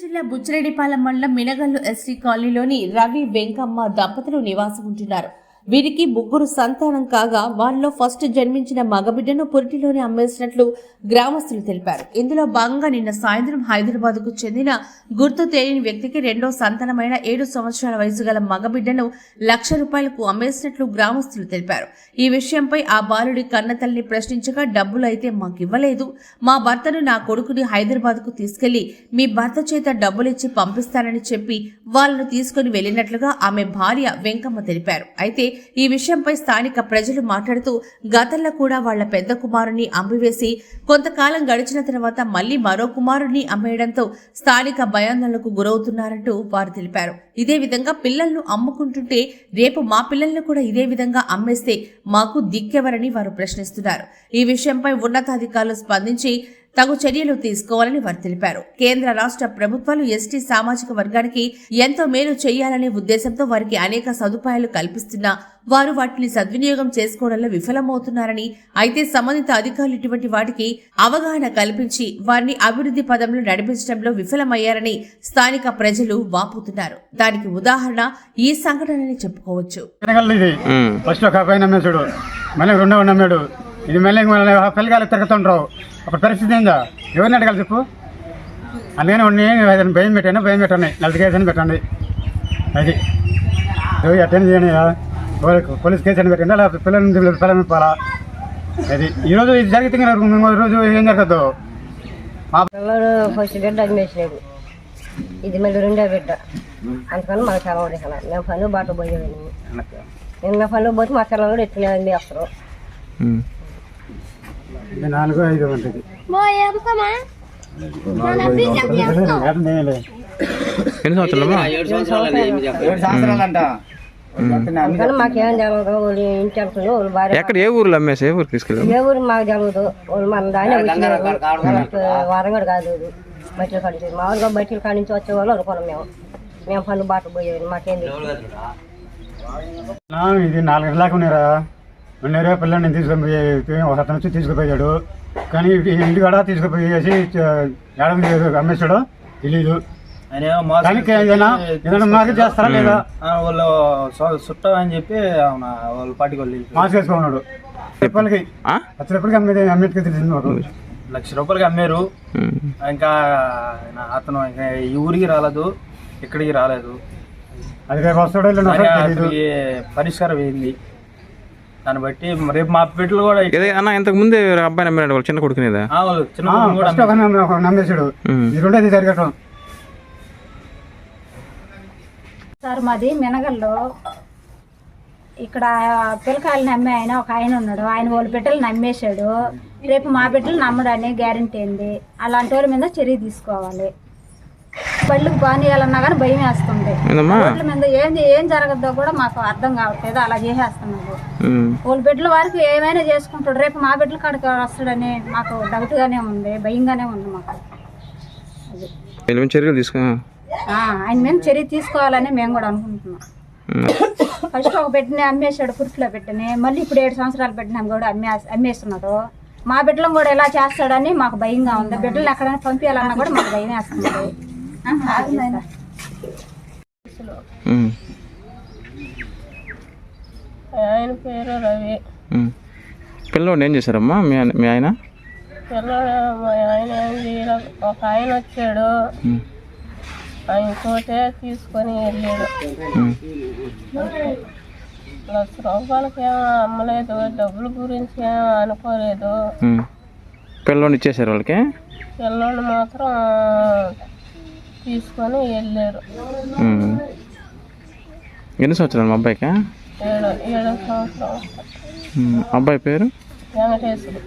జిల్లా బుచ్చిరెడ్డిపాలెం మండలం మినగల్లు ఎస్టీ కాలనీలోని రవి వెంకమ్మ దంపతులు నివాసం ఉంటున్నారు. వీరికి ముగ్గురు సంతానం కాగా వారిలో ఫస్ట్ జన్మించిన మగబిడ్డను పురిటిలోనే అమ్మేసినట్లు గ్రామస్తులు తెలిపారు. ఇందులో భాగంగా నిన్న సాయంత్రం హైదరాబాద్కు చెందిన గుర్తు తెలియని వ్యక్తికి రెండో సంతానమైన ఏడు సంవత్సరాల వయసు గల మగబిడ్డను లక్ష రూపాయలకు అమ్మేసినట్లు గ్రామస్తులు తెలిపారు. ఈ విషయంపై ఆ బాలుడి కన్నతల్లిని ప్రశ్నించగా డబ్బులు అయితే మాకివ్వలేదు. మా భర్తను నా కొడుకుని హైదరాబాద్కు తీసుకెళ్ళి మీ భర్త చేత డబ్బులిచ్చి పంపిస్తానని చెప్పి వాళ్ళను తీసుకుని వెళ్ళినట్లుగా ఆమె భార్య వెంకమ్మ తెలిపారు. అయితే ఈ విషయంపై స్థానిక ప్రజలు మాట్లాడుతూ గతంలో కూడా వాళ్ళ పెద్ద కుమారుని అమ్మివేసి కొంతకాలం గడిచిన తర్వాత మళ్ళీ మరో కుమారుని అమ్మేయడంతో స్థానిక భయాందోళనకు గురవుతున్నారంటూ వారు తెలిపారు. ఇదే విధంగా పిల్లలను అమ్ముకుంటుంటే రేపు మా పిల్లలను కూడా ఇదే విధంగా అమ్మేస్తే మాకు దిక్కెవరని వారు ప్రశ్నిస్తున్నారు. ఈ విషయంపై ఉన్నతాధికారులు స్పందించి తగు చర్యలు తీసుకోవాలని వారు తెలిపారు. కేంద్ర రాష్ట్ర ప్రభుత్వాలు ఎస్టీ సామాజిక వర్గానికి ఎంతో మేలు చేయాలనే ఉద్దేశంతో వారికి అనేక సదుపాయాలు కల్పిస్తున్నా వారు వాటిని సద్వినియోగం చేసుకోవడంలో విఫలమవుతున్నారని అయితే సంబంధిత అధికారులు ఇటువంటి వాటికి అవగాహన కల్పించి వారిని అభివృద్ధి పదంలో నడిపించడంలో విఫలమయ్యారని స్థానిక ప్రజలు వాపోతున్నారు. దానికి ఉదాహరణ ఈ సంఘటనని చెప్పుకోవచ్చు. ఇది. ఫస్ట్ ఒక అబ్బాయి నమ్మే చూడు మళ్ళీ రెండో నమ్మాడు. ఇది మళ్ళీ మళ్ళీ పిల్లగాలు తిరుగుతుండ్రు. అప్పుడు పరిస్థితి ఏందా? ఎవరిని అడగాలి చెప్పు? అందుకని ఉండి ఏదైనా భయం పెట్టాను? భయం పెట్టండి. నలభై కేసు పెట్టండి. అది. అటెండ్ చేయండి పోలీస్- పోలీస్ కేసు అని పెట్టండి. అలా పిల్లల్ని పిల్లల్ని పోలా అది. ఈరోజు ఇది జరిగితే రోజు ఏం జరగదు మా పిల్లడు ఫస్ట్ బిడ్డ అమ్మేసినాడు ఇది మళ్ళీ రెండో బిడ్డ. అందుకని మాకు సెలవు ఇక్కడ మేము పని బాట పోయేవాడిని నేను మేము పని పోతే మా పిల్లలు కూడా ఎత్తుకునే అమ్మేస్తారు ఇది నాలుగు ఐదు ఉంటుంది ఎన్ని సంవత్సరాలమ్మా? ఎక్కడ ఏ ఊర్లో అమ్మేసి ఏ ఊరికి తీసుకెళ్ళాము ఏ ఊరు మాకు వాళ్ళు మన దాన్ని వచ్చినారు వాళ్ళకి వారం కూడా కాదు బయటలు కాడించి మామూలుగా బయటలు కాడించి వచ్చేవాళ్ళు అనుకున్నాం మేము. మేము పని బాట పోయేవాడిని మాకేం ఇది నాలుగు దాకా ఉన్నారా ఉన్నారా పిల్లల్ని తీసుకొని పోయి ఒక అతను వచ్చి తీసుకుపోయాడు. కానీ ఇంటి కాడ తీసుకుపోయేసి ఏడాది అమ్మేశాడు తెలీదు. దానికి ఏదైనా ఏదైనా చేస్తారా లేదా? ఆ, వాళ్ళు సు- చుట్టం అని చెప్పి అవునా వాళ్ళు పాటికి వాళ్ళు వెళ్ళిపోయారు. మాస్ వేసుకున్నాడు. చెప్పలకి? ఆ? వచ్చేటప్పటికి అమ్మేది అమ్మేటికి తెలిసింది మాకు. లక్ష రూపాయలకి అమ్మారు. ఇంకా అతను ఇంకా ఈ ఊరికి రాలేదు ఇక్కడికి రాలేదు. అది వస్తాడో పరిష్కారం అయింది దాన్ని బట్టి రేపు మా బిడ్డలు కూడా అన్న ఇంతకు ముందే అబ్బాయి నమ్మినాడు వాళ్ళు చిన్న కొడుకునేదా ఆ, వాళ్ళు చిన్న కొడుకుని కూడా ఫస్ట్ ఒక నమ్మే- ఒక నమ్మేశాడు. ఇది రెండోది జరగటం. సార్ మాది మినగల్లో ఇక్కడ పిల్లకాయలు నమ్మే ఆయన ఒక ఆయన ఉన్నాడు. ఆయన వాళ్ళ బిడ్డలు నమ్మేశాడు. రేపు మా బిడ్డలు నమ్మడని గ్యారంటీ ఏంది అలాంటి వాళ్ళ మీద చర్య తీసుకోవాలి. బళ్ళకి బానియాలన్నా కానీ భయం వేస్తుంది రోడ్ల మీద ఏంది ఏం జరగద్దో కూడా మాకు అర్థం కావట్లేదు అలా చేసేస్తున్నారు ఉమ్. వాళ్ళ బిడ్డల వారికి ఏమైనా చేసుకుంటాడు. రేపు మా బిడ్డల కాడికి వస్తాడని మాకు డౌట్గానే ఉంది భయంగానే ఉంది మాకు. చర్యలు తీసుకో. ఆయన మీద చర్య తీసుకోవాలని మేము కూడా అనుకుంటున్నాం. ఫస్ట్ ఒక బిడ్డని అమ్మేశాడు పురుషులో బిడ్డని. మళ్ళీ ఇప్పుడు ఏడు సంవత్సరాల బిడ్డని కూడా అమ్మే అమ్మేస్తున్నాడు. మా బిడ్డలను కూడా ఎలా చేస్తాడని మాకు భయంగా ఉంది. బిడ్డలు ఎక్కడైనా పంపించాలన్నా కూడా మాకు భయం వేస్తుంది. ఆయన పేరు రవి. పిల్లోడు ఏం చేశారమ్మా? మీ ఆయన మీ ఆయన? పిల్లడు మా ఆయన ఒక ఆయన వచ్చాడు. తోటే తీసుకొని వెళ్ళాడు. లక్ష రూపాయలకి ఏమో అమ్మలేదు. డబ్బుల గురించి ఏమో అనుకోలేదు. పిల్లోని ఇచ్చేసారు వాళ్ళకి? పిల్లలు మాత్రం తీసుకొని వెళ్ళారు. ఎన్ని సంవత్సరాలు మా అబ్బాయికి ఏడు ఏడో సంవత్సరం. అబ్బాయి పేరు వెంకటేశ్వరు.